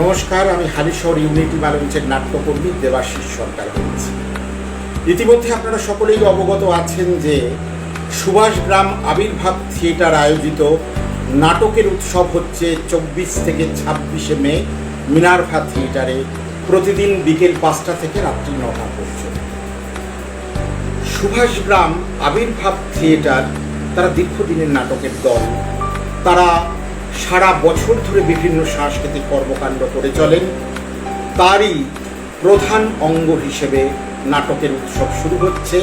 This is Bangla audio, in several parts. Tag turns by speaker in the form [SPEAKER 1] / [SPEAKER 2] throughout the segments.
[SPEAKER 1] নমস্কার, আমি হালিশহর ইউনিটি বালঞ্চের নাট্যকর্মী দেবাশিস সরকার বলছি। ইতিমধ্যে আপনারা সকলেই অবগত আছেন যে সুভাষগ্রাম আবির্ভাব থিয়েটার আয়োজিত নাটকের উৎসব হচ্ছে চব্বিশ থেকে ছাব্বিশে মে মিনারভা থিয়েটারে। প্রতিদিন বিকেল পাঁচটা থেকে রাত্রি নটা পর্যন্ত। সুভাষগ্রাম আবির্ভাব থিয়েটার, তারা দীর্ঘদিনের নাটকের দল। তারা সারা বছর ধরে বিভিন্ন সাংস্কৃতিক কর্মকাণ্ড করে চলেন, তারই প্রধান অঙ্গ হিসেবে নাটকের উৎসব শুরু হচ্ছে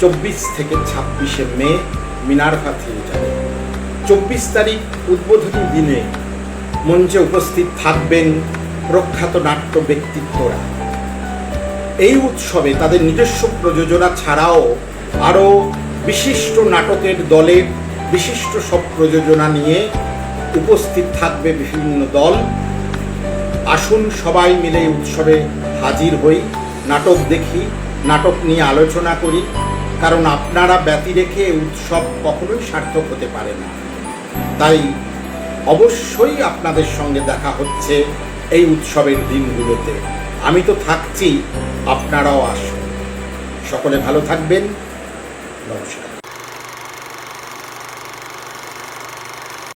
[SPEAKER 1] চব্বিশ থেকে ছাব্বিশে মে মিনারভা থিয়েটারে। চব্বিশ তারিখ উদ্বোধনী দিনে মঞ্চে উপস্থিত থাকবেন প্রখ্যাত নাট্য ব্যক্তিত্বরা। এই উৎসবে তাদের নিজস্ব প্রযোজনা ছাড়াও আরও বিশিষ্ট নাটকের দলের বিশিষ্ট সব প্রযোজনা নিয়ে উপস্থিত থাকবে বিভিন্ন দল। আসুন সবাই মিলে উৎসবে হাজির হই। নাটক দেখি, নাটক নিয়ে আলোচনা করি। কারণ আপনারা ব্যতি রেখে উৎসব কখনোই সার্থক হতে পারে না। তাই অবশ্যই আপনাদের সঙ্গে দেখা হচ্ছে এই উৎসবের দিনগুলোতে। আমি তো থাকছি, আপনারাও আসুন। সকলে ভালো থাকবেন। নমস্কার।